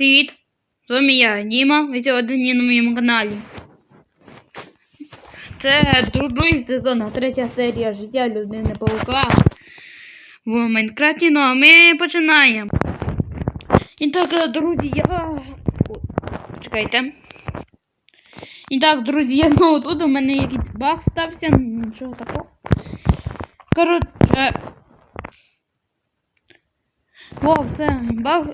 Привіт! З вами я, Діма. Ви сьогодні на моєму каналі. Це другий сезон, третя серія життя людини паука в Майнкрафті. Ну а ми починаємо. І так, е, друзі, я. О, Почекайте. І так, друзі, я знову тут. У мене якийсь баг стався. Нічого такого. Коротше. Вов, це баг.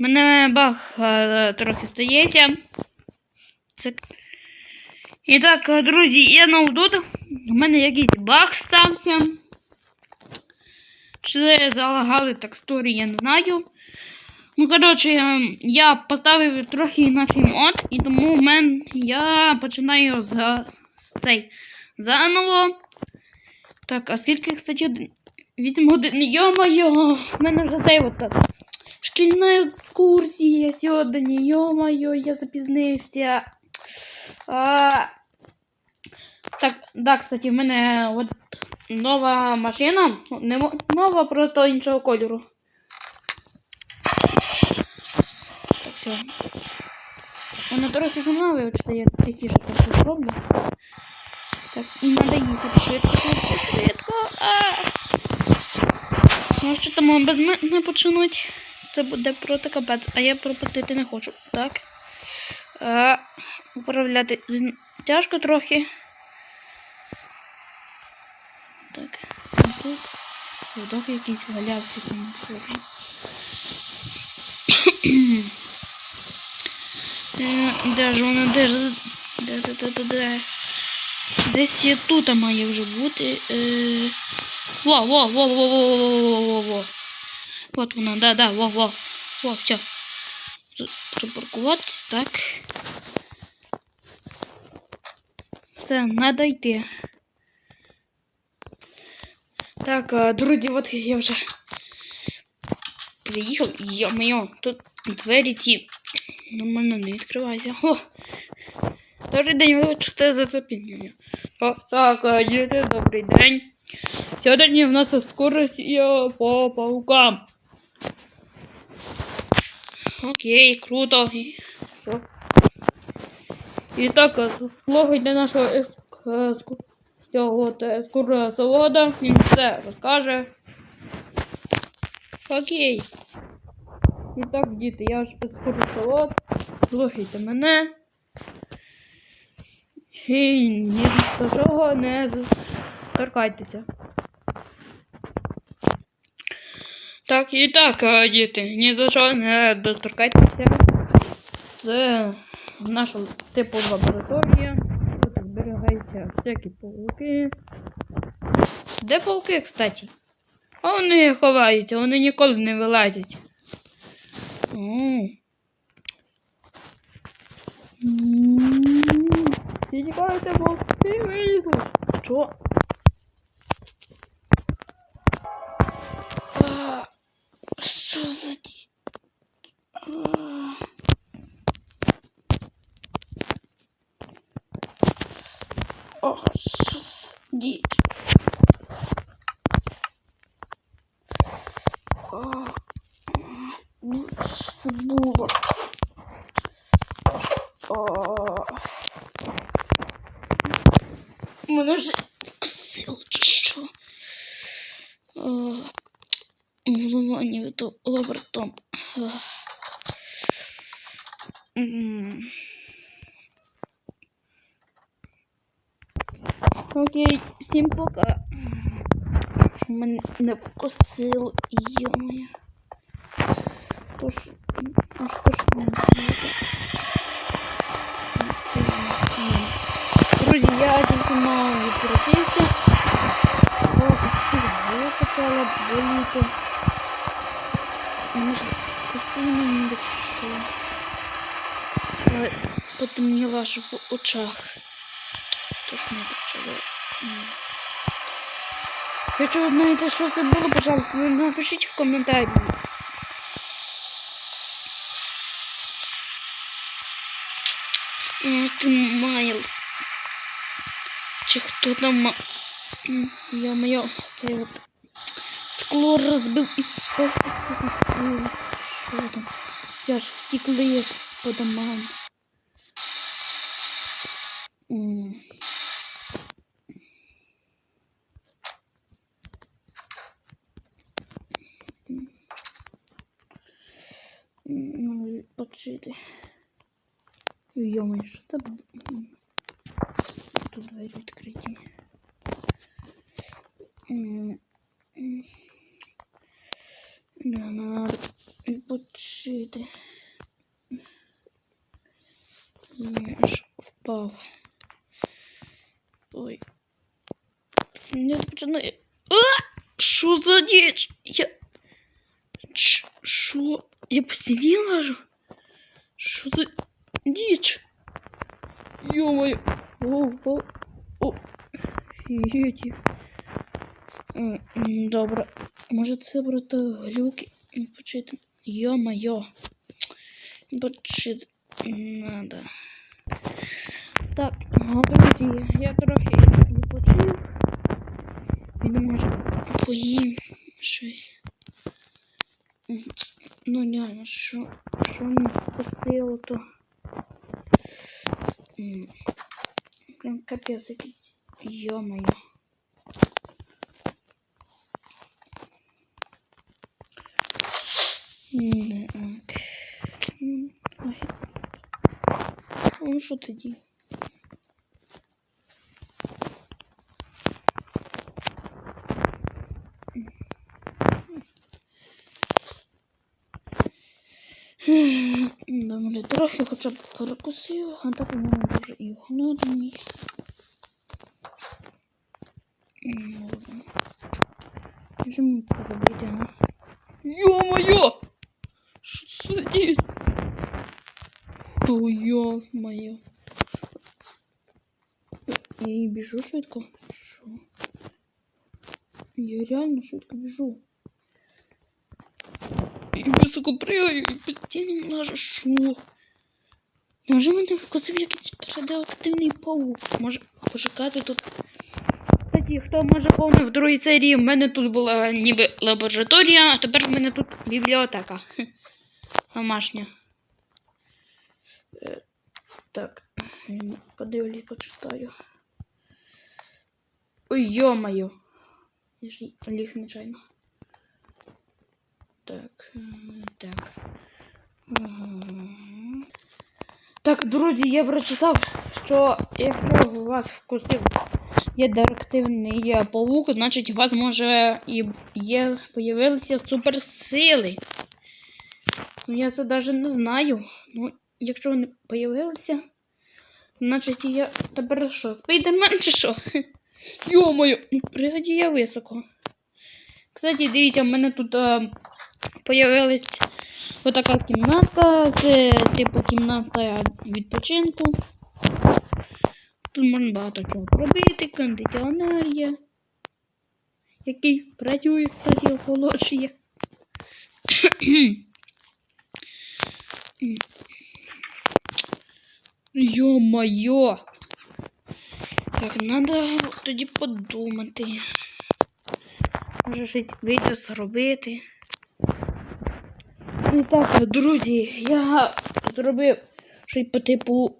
Мене баг е, трохи стається. Це... І так, е, друзі, я знову тут. У мене якийсь баг стався. Чи залагали текстури, я не знаю. Ну, коротше, е, я поставив трохи інакший мод, і тому в мене я починаю з цей заново. Так, а скільки, кстати, 8 годин. Йо-моє, в мене вже цей от так. Шкільна екскурсія сьогодні. Йо-моє, я запізнився. А... Так, да, кстати, в мене от нова машина. Не нова, просто іншого кольору. Так, все. Вона трохи сама вивчити, я тихіше так зроблю. Так, і треба їхати швидко, швидко, швидко. А! Ну, що там без мене почнуть? Це буде просто капець, а я пропустити не хочу. Так. А, управляти тяжко трохи. Так. Тут водок якийсь валявся там. Е, Де ж вона? Де ж? Де, де, де, де, де? Десь тут має вже бути. Е... Вот воно, да, да, во, во. Во, все. Припаркуватись, так. Все, треба йти. Так, друзі, от я вже приїхав. Йо-моє, тут двері ті. Нормально не відкривайся. О! Добрий день, ви чути за запінення. О, так, діти, добрий день. Сьогодні в нас екскурсія по паукам. Окей, круто. Що? І так, е, слухайте нашого екск- е, от екскурсовода. Він все розкаже. Окей. І так, діти, я ж екскурсовод. Слухайте мене. І ні до чого не торкайтеся. Так, і так, е, діти, ні до чого не доторкайтеся. Це наша типу лабораторія. Тут зберігаються всякі пауки. Де пауки, кстати? А вони ховаються, вони ніколи не вилазять. О. М. Пауки вилізуть. Що? Що за ті? О, що за діч? О, більше було. koş aç koşmuyor. Друзья, один маленький протестик. Вот, я хотела болеть. Может, постельно не дошло. Потемнело аж в очах. Тут не дошло. Хочу узнать, что это было, пожалуйста, напишите в комментариях. Майлз. Чи хто там? ма- М, Я-моє, це от скло розбив і що там? Я ж втікли по домам. М. Ну, відпочити. Йома, що там? Тут двері відкриті. М, м. Да, надо відпочити. Я ж впав. Ой. Не починає. А! Що за діч? Я. Ч- Що? Я по стіні лажу? Що за діч? Ё-моё. О, о, о. Фігеть. М, м, Добре. Може це просто глюки почити. Йо-моє. Почити надо. Так, друзі, я трохи відпочив. Він може поїм щось. Ну, реально, що, що мені вкусило, то... М, Прям капець якийсь. Йо-моє. М, Так. М, ой. Ну, що тоді? Добре, трохи хоча б перекусив, а так у мене дуже і голодний. М, Добре. Що мені поробити, а? Ё-моё! Що це діє? О, ё-моё. Я і біжу швидко. Що? Я реально швидко біжу. І високо пригаю, і постійно лажу. Що? Може мене вкусив якийсь радіоактивний паук? Може пошукати тут. Кстати, хто може помнив в другій серії, в мене тут була ніби лабораторія, а тепер в мене тут бібліотека. Домашня. Е, Так, подивлюсь, почитаю. Ой, ё-моё. Я ж ліг нечайно. Так, так. Мгм. Так, друзі, я прочитав, що якщо у вас вкусив є директивний павук, значить у вас може і є появилися суперсили. Ну, я це навіть не знаю. Ну, якщо вони появилися, значить я тепер що? Спайдермен чи що? Йо-моє, ну пригаді я високо. Кстати, дивіться, в мене тут е, появилась отака кімната. Це типу кімната відпочинку. Тут можна багато чого робити, кондиціонер є, який працює, кстати, охолоджує. Йо-моє! Так, надо тоді подумати. Може щось вийти зробити. І так, друзі, я зробив щось по типу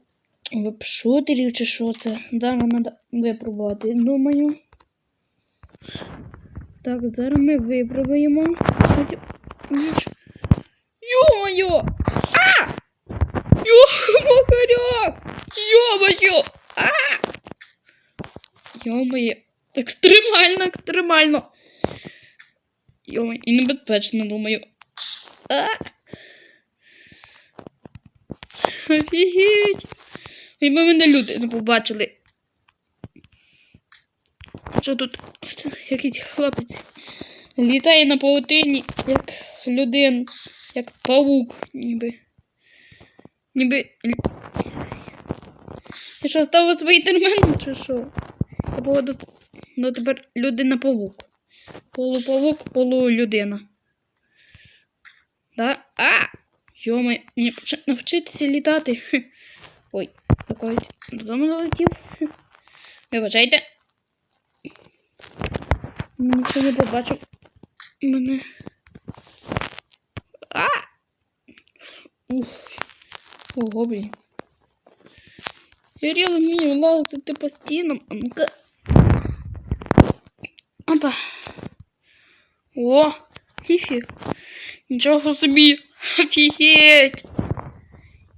веб-шутерів чи що це. Зараз треба випробувати, думаю. Так, зараз ми випробуємо. Йо-моє! А! Йо-мохаряк! Йо-моє! А! Йо-моє! Екстремально, екстремально! Йо-моє, і небезпечно, думаю. Офігеть! Якби мене люди не побачили. Що тут якийсь хлопець літає на паутині, як людин, як павук, ніби. Ніби. Я що, став спайдерменом чи що? Я походу, ну тепер людина-павук. Полупавук, полулюдина. Да? А! Йома, мені навчитися літати. Ой, такой додому залетів. Вибачайте. Ніхто не побачив мене. А! Ух. Ого, блін. Я реально вмію лазити по стінам. А ну-ка. Опа. О, фіфі. Нічого собі. Офігеть.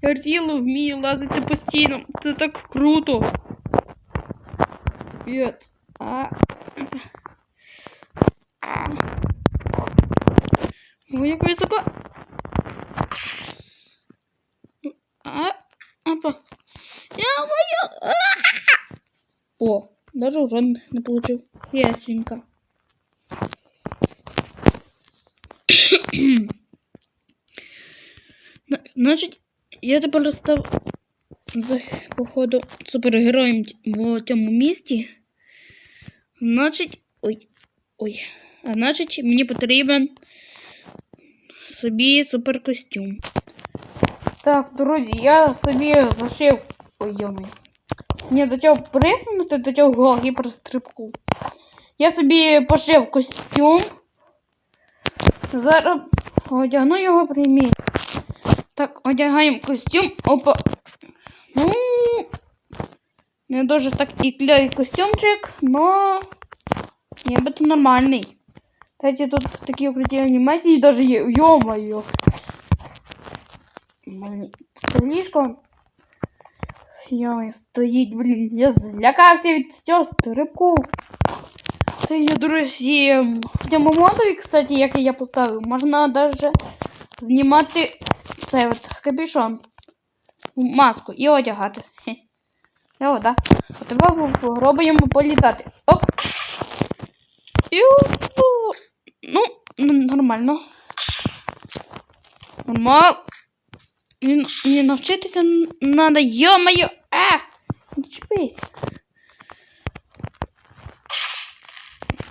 Я реально вмію лазити по стінам. Це так круто. Привет. А. А. Ой, як високо. А. Опа. Я мою. А! О, даже урон не получил. Ясненько. Значить, я тепер став походу супергероєм в цьому місті. Значить. Ой. Ой. А значить, мені потрібен собі суперкостюм. Так, друзі, я собі зашив. Ой, йомай. Мені до цього пригнути до цього гіперстрибку. Я собі пошив костюм. Зараз одягну його приймі. Так, одягаємо костюм. Опа. Ну, не дуже так і кльовий костюмчик, но нібито нормальний. Кстати, тут такі круті анімації даже є. Це ліжко. Йой, стоїть, блін. Я злякався від цього стрибку. Це є, друзі, в цьому модові, кстати, який я поставив, можна даже знімати цей от капюшон. Маску і одягати. О, да. А тепер попробуємо політати. Оп. Ю. Ну, нормально. Нормал. Мені, навчитися треба. Йо-моє! А! Чіпись.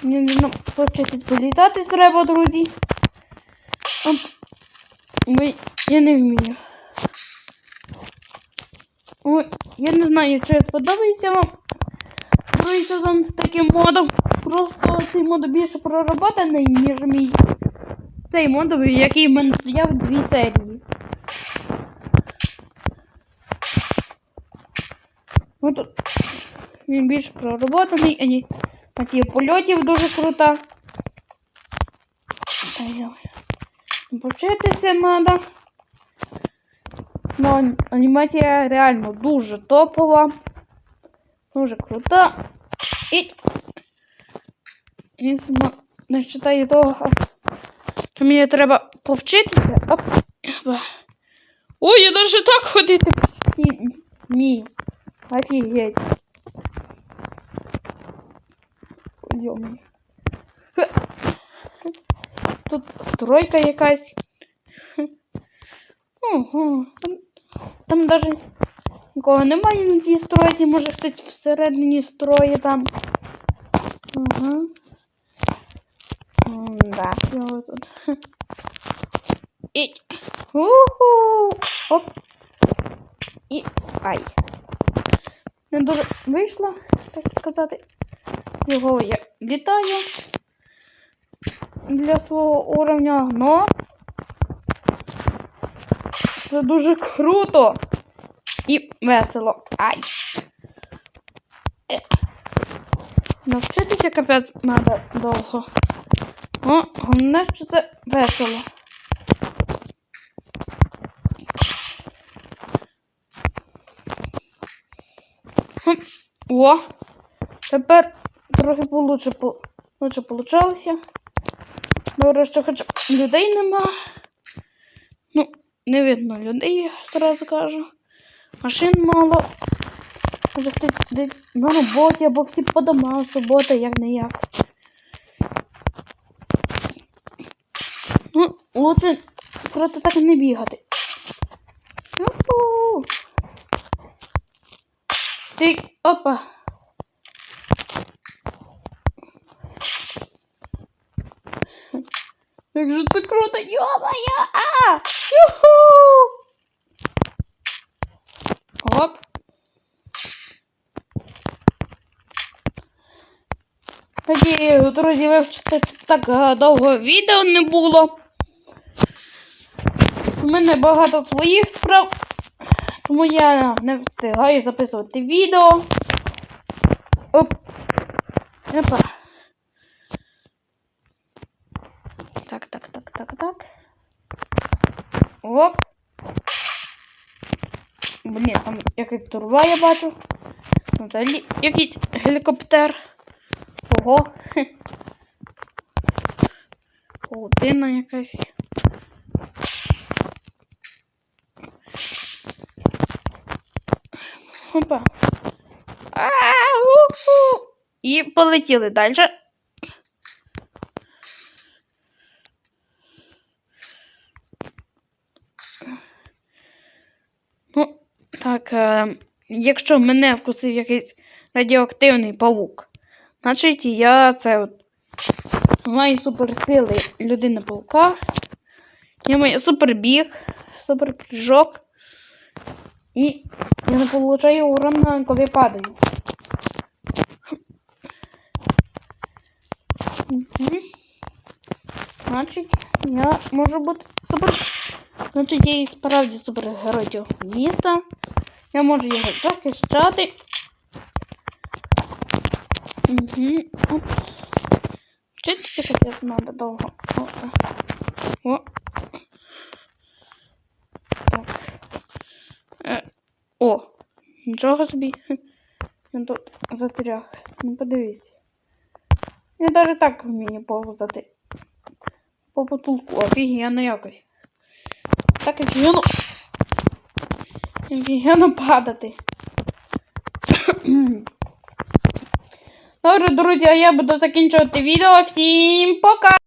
Мені навчитись політати треба, друзі. Оп. Ой, я не вмію. Ой, я не знаю, чи сподобається вам другий сезон з таким модом. Просто цей мод більше проработаний, ніж мій. Цей мод, який в мене стояв дві серії. Ну тут він більш проработаний, ані ті польотів дуже крута. Ай-ой. Треба. Ну, анімація реально дуже топова. Дуже крута. І. Сама не вважаю того, що мені треба повчитися. Оп. Ой, я навіть так ходити. Ні. Офігеть. Йомай. Тут стройка якась. Ого. Там, даже нікого немає на цій стройці, може хтось всередині строї там. Ага. Да, його тут. І. Уху. Оп. І. Ай. Не дуже вийшло, так сказати. Його я літаю для свого уровня, но це дуже круто і весело. Ай. Навчитися капець треба довго. О, головне, що це весело. О, тепер трохи лучше получалося. Добре, що хоч людей нема. Ну, не видно людей, сразу кажу. Машин мало. Може хтось на роботі або всі по домах субота, як не як. Ну, лучше просто так не бігати. Ти, опа. Як же це круто! Йо-моє! А! Юху! Оп. Надію, друзі, вивчити так е, довго відео не було. У мене багато своїх справ, тому я не встигаю записувати відео. Оп. Опа. Так, так, так, так, так. Оп. Блін, там турба я бачу. Ну, Взагалі якийсь гелікоптер. Ого. Паутина якась. Опа. А-у-ху. І полетіли далі. Ну, так, е, якщо мене вкусив якийсь радіоактивний павук, значить я це от маю суперсили людини паука. Я маю супербіг, суперпрыжок. І я не получаю урон, коли падаю. Мгм. Значить, я можу бути супер. Значить, я і справді супергерой цього міста. Я можу його захищати. Угу. Оп. Вчитися капець надо довго. О. О. Так. Е. О. Нічого собі. Я тут затряг. Ну подивіться. Я навіть так вмію повзати. По потолку. Офігенно якось. Так офігенно. Офігенно падати. Добре, друзі, а я буду закінчувати відео. Всім пока!